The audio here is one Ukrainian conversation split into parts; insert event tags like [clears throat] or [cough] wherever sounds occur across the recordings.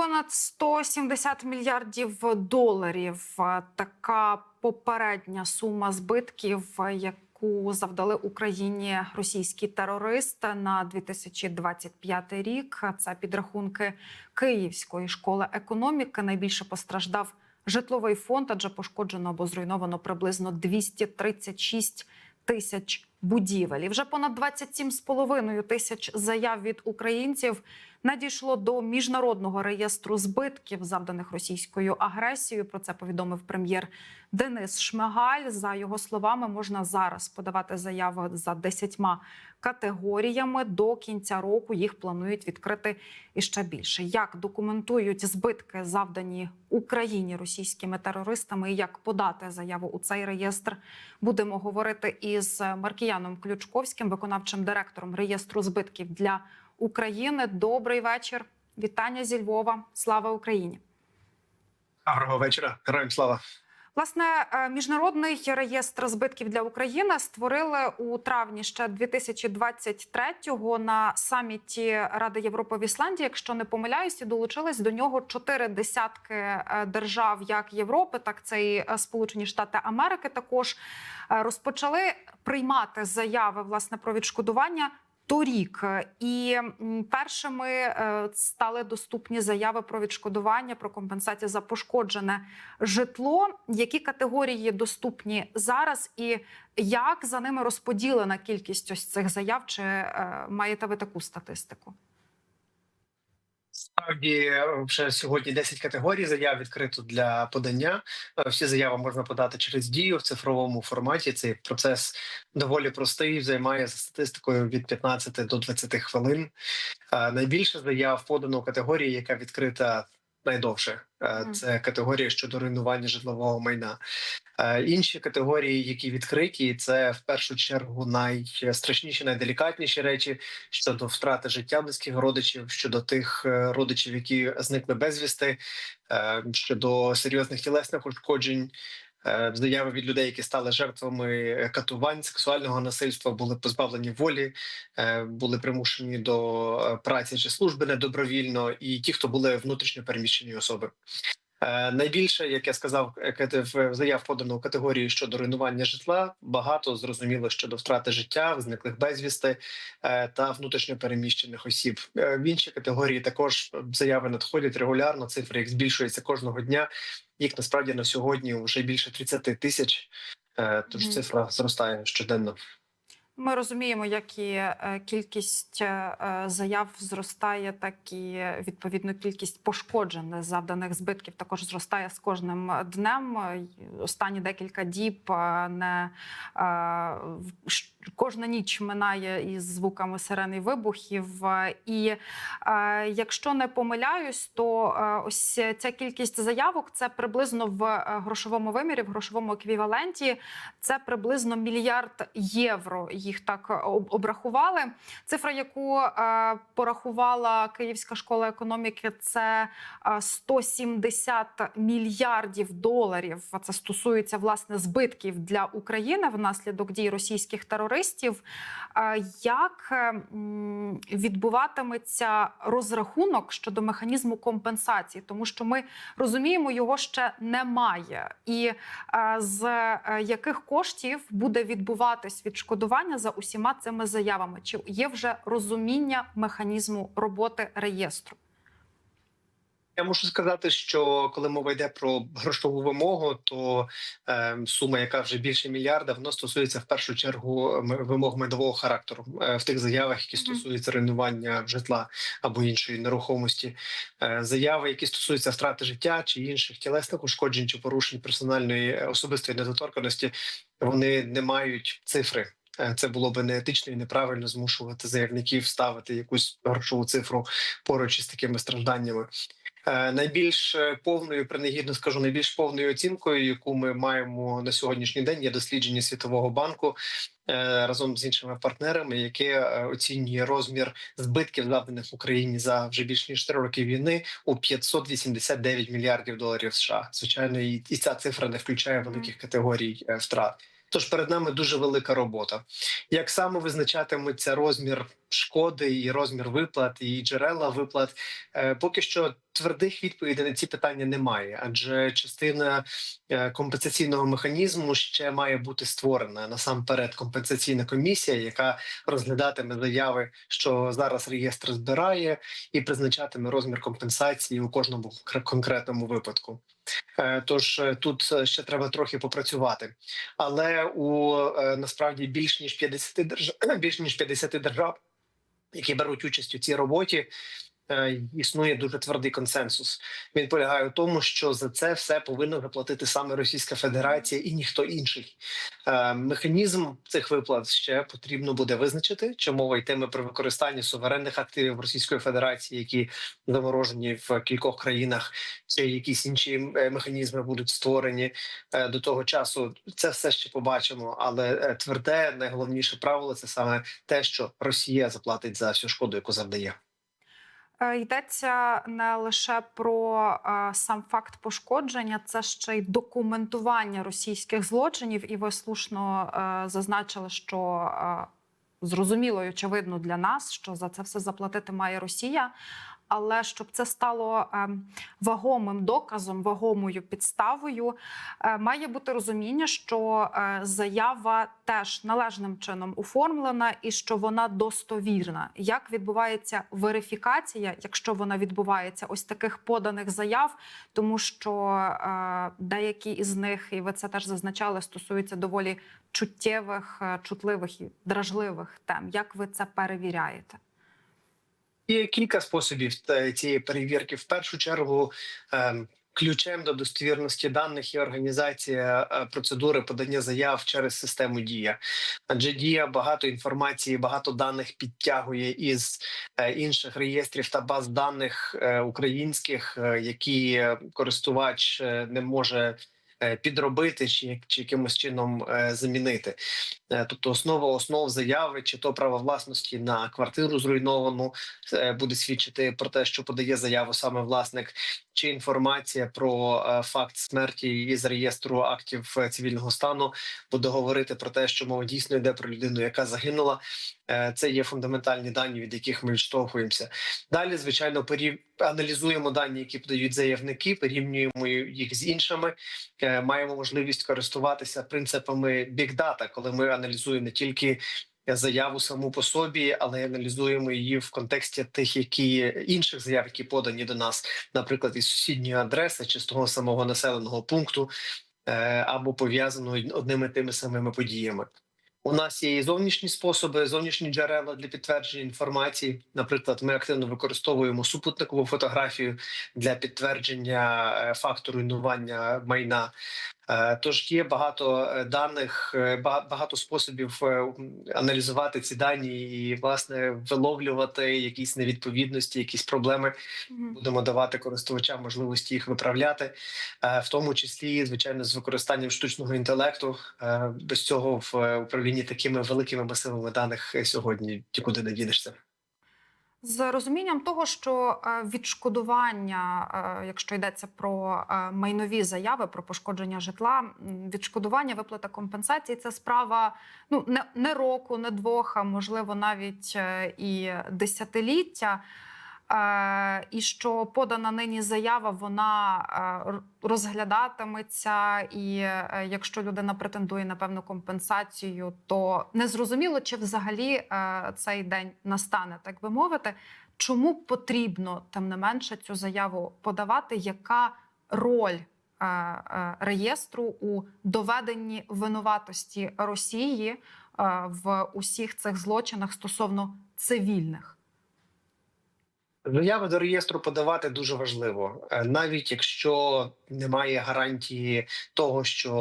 Понад 170 мільярдів доларів. Така попередня сума збитків, яку завдали Україні російські терористи на 2025 рік. Це підрахунки Київської школи економіки. Найбільше постраждав житловий фонд, адже пошкоджено або зруйновано приблизно 236 тисяч будівель. І вже понад 27,5 тисяч заяв від українців надійшло до міжнародного реєстру збитків, завданих російською агресією. Про це повідомив прем'єр Денис Шмигаль. За його словами, можна зараз подавати заяви за 10 категоріями. До кінця року їх планують відкрити іще більше. Як документують збитки, завдані Україні російськими терористами, і як подати заяву у цей реєстр, будемо говорити із Маркіяном Ключковським, виконавчим директором реєстру збитків для України. Добрий вечір. Вітання зі Львова. Слава Україні. Доброго вечора, героям слава. Власне, е, міжнародний реєстр збитків для України створили у травні ще 2023-го на саміті Ради Європи в Ісландії. Якщо не помиляюсь, і долучились до нього чотири десятки е, держав, як Європи, так це і е, Сполучені Штати Америки. Також розпочали приймати заяви власне про відшкодування. Торік і першими е, стали доступні заяви про відшкодування про компенсацію за пошкоджене житло. Які категорії доступні зараз, і як за ними розподілена кількість ось цих заяв? Чи е, маєте ви таку статистику? Справді вже сьогодні 10 категорій заяв відкрито для подання. Е, Всі заяви можна подати через дію в цифровому форматі. Цей процес доволі простий, займає за статистикою від 15 до 20 хвилин. Е, Найбільше заяв подано у категорії, яка відкрита найдовше. Е, Це категорія щодо руйнування житлового майна. Е, Інші категорії, які відкриті, це в першу чергу найстрашніші, найделікатніші речі щодо втрати життя близьких родичів, щодо тих е, родичів, які зникли безвісти, е, щодо серйозних тілесних ушкоджень. Заяви від людей, які стали жертвами катувань, сексуального насильства, були позбавлені волі, були примушені до праці чи служби недобровільно, і ті, хто були внутрішньо переміщені особи. Е, Найбільше, як я сказав, е, в заяв подано у категорії щодо руйнування житла. Багато зрозуміло щодо втрати життя, зниклих безвісти е, та внутрішньо переміщених осіб. В інші категорії також заяви надходять регулярно. Цифри їх збільшуються кожного дня. Їх насправді на сьогодні вже більше 30 тисяч. Тож цифра зростає щоденно. Ми розуміємо, як і е, кількість е, е, заяв зростає, так і відповідно кількість пошкоджень завданих збитків також зростає з кожним днем. Останні декілька діб не кожна ніч минає із звуками сирен і вибухів. Е, І е, якщо не помиляюсь, то е, ось ця кількість заявок це приблизно в е, грошовому вимірі, в грошовому еквіваленті. Це приблизно мільярд євро. Їх так обрахували. Цифра, яку е, порахувала Київська школа економіки, це е, 170 мільярдів доларів. Це стосується власне збитків для України внаслідок дій російських терористів. Е, Як е, відбуватиметься розрахунок щодо механізму компенсації, тому що ми розуміємо, його ще немає, і е, з е, яких коштів буде відбуватись відшкодування за усіма цими заявами? Чи є вже розуміння механізму роботи реєстру? Я можу сказати, що коли мова йде про грошову вимогу, то е, сума, яка вже більше мільярда, воно стосується в першу чергу вимог медового характеру е, в тих заявах, які стосуються руйнування житла або іншої нерухомості. Е, заяви, які стосуються втрати життя чи інших тілесних ушкоджень чи порушень персональної е, особистої недоторканості, вони не мають цифри. Е, Це було би неетично і неправильно змушувати заявників ставити якусь грошову цифру поруч із такими стражданнями. Е, Найбільш е, повною, принагідно скажу, найбільш повною оцінкою, яку ми маємо на сьогоднішній день, є дослідження Світового банку е, разом з іншими партнерами, яке оцінює розмір збитків завданих Україні за вже більш ніж три роки війни у 589 мільярдів доларів США. Звичайно, і, ця цифра не включає великих категорій втрат. Тож перед нами дуже велика робота. Як саме визначатиметься розмір шкоди, і розмір виплат, і джерела виплат. Е, Поки що твердих відповідей на ці питання немає, адже частина е, компенсаційного механізму ще має бути створена насамперед компенсаційна комісія, яка розглядатиме заяви, що зараз реєстр збирає, і призначатиме розмір компенсації у кожному конкретному випадку. Е, Тож е, тут е, ще треба трохи попрацювати, але у насправді більш ніж 50 держав, [clears throat] більш ніж 50 держав, які беруть участь у цій роботі. Е, Існує дуже твердий консенсус. Він полягає у тому, що за це все повинна заплатити саме Російська Федерація і ніхто інший. Е, Механізм цих виплат ще потрібно буде визначити, чи мова йтиме про використання суверенних активів Російської Федерації, які заморожені в кількох країнах, чи якісь інші е, механізми будуть створені до того часу. Це все ще побачимо. Але тверде найголовніше правило це саме те, що Росія заплатить за всю шкоду, яку завдає. Е, Йдеться не лише про е, сам факт пошкодження, це ще й документування російських злочинів. І ви слушно е, зазначили, що зрозуміло і очевидно для нас, що за це все заплатити має Росія. Але щоб це стало е, вагомим доказом, вагомою підставою, е, має бути розуміння, що е, заява теж належним чином оформлена і що вона достовірна. Як відбувається верифікація, якщо вона відбувається ось таких поданих заяв, тому що е, деякі із них, і ви це теж зазначали, стосуються доволі чуттєвих, чутливих і дражливих тем. Як ви це перевіряєте? Є кілька способів цієї перевірки. В першу чергу ем, ключем до достовірності даних є організація е, процедури подання заяв через систему Дія, адже дія багато інформації, багато даних підтягує із е, інших реєстрів та баз даних е, українських, які користувач не може. Е, Підробити чи, чи якимось чином е, замінити, Е, тобто основа основ заяви, чи то право власності на квартиру зруйновану, буде свідчити про те, що подає заяву саме власник, чи інформація про факт смерті із реєстру актів цивільного стану буде говорити про те, що мова дійсно йде про людину, яка загинула. Це є фундаментальні дані, від яких ми відштовхуємося. Далі, звичайно, порів... аналізуємо дані, які подають заявники, порівнюємо їх з іншими. Е, Маємо можливість користуватися принципами Big Data, коли ми аналізуємо не тільки заяву саму по собі, але й аналізуємо її в контексті тих, які інших заяв, які подані до нас, наприклад, із сусідньої адреси чи з того самого населеного пункту, е, або пов'язаної одними тими самими подіями. У нас є і зовнішні способи, зовнішні джерела для підтвердження інформації. Наприклад, ми активно використовуємо супутникову фотографію для підтвердження е, факту руйнування майна. Е, Тож є багато е, даних, е, багато способів аналізувати ці дані і власне виловлювати якісь невідповідності, якісь проблеми. Будемо давати користувачам можливості їх виправляти, в тому числі, звичайно, з використанням штучного інтелекту. Без цього в управлінні такими великими масивами даних сьогодні нікуди не дінешся. З розумінням того, що е, відшкодування, е, якщо йдеться про е, майнові заяви про пошкодження житла, відшкодування, виплата компенсації це справа ну не, не року, не двох, а можливо навіть і десятиліття. Е, І що подана нині заява, вона е, розглядатиметься, і е, якщо людина претендує на певну компенсацію, то незрозуміло, чи взагалі цей день настане, так би мовити. Чому потрібно тим не менше цю заяву подавати? Яка роль реєстру у доведенні винуватості Росії в усіх цих злочинах стосовно цивільних? Заяви до реєстру подавати дуже важливо, Е, навіть якщо немає гарантії того, що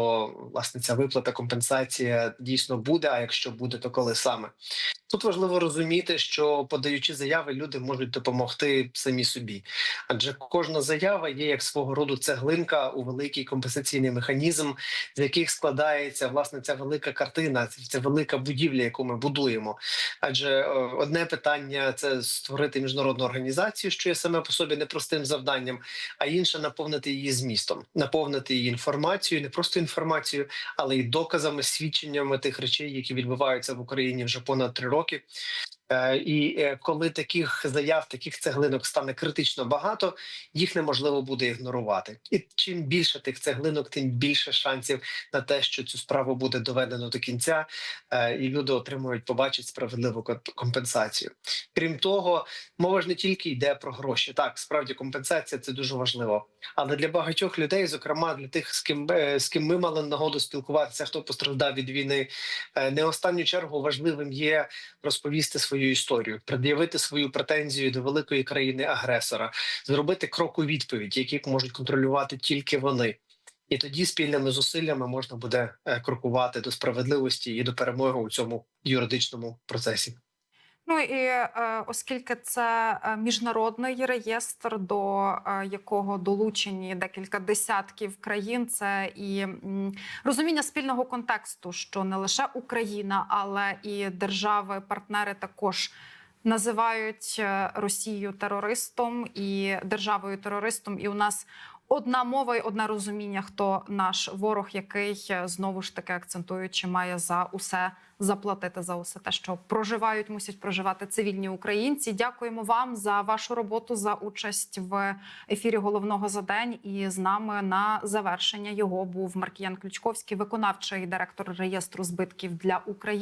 власне ця виплата компенсація дійсно буде. А якщо буде, то коли саме тут важливо розуміти, що подаючи заяви, люди можуть допомогти самі собі, адже кожна заява є як свого роду цеглинка у великий компенсаційний механізм, з яких складається власне ця велика картина, ця велика будівля, яку ми будуємо. Адже е, одне питання це створити міжнародну організацію, що є саме по собі непростим завданням, а інше наповнити її змістом, наповнити її інформацією, не просто інформацією, але й доказами, свідченнями тих речей, які відбуваються в Україні вже понад три роки. Е, І е, коли таких заяв, таких цеглинок стане критично багато, їх неможливо буде ігнорувати. І чим більше тих цеглинок, тим більше шансів на те, що цю справу буде доведено до кінця, е, і люди отримують, побачать справедливу ком- компенсацію. Крім того, мова ж не тільки йде про гроші. Так, справді компенсація це дуже важливо. Але для багатьох людей, зокрема для тих, з ким з ким ми мали нагоду спілкуватися, хто постраждав від війни, не останню чергу важливим є розповісти свою історію, пред'явити свою претензію до великої країни-агресора, зробити крок у відповідь, які можуть контролювати тільки вони. І тоді спільними зусиллями можна буде е, крокувати до справедливості і до перемоги у цьому юридичному процесі. Ну і е, оскільки це е, міжнародний реєстр, до е, якого долучені декілька десятків країн, це і розуміння спільного контексту, що не лише Україна, але і держави-партнери також. Називають Росію терористом і державою терористом, і у нас одна мова і одне розуміння, хто наш ворог, який е, знову ж таки акцентуючи, має за усе заплатити за усе те, що проживають, мусять проживати цивільні українці. Дякуємо вам за вашу роботу, за участь в ефірі головного за день. І з нами на завершення його був Маркіян Ключковський, виконавчий директор реєстру збитків для України.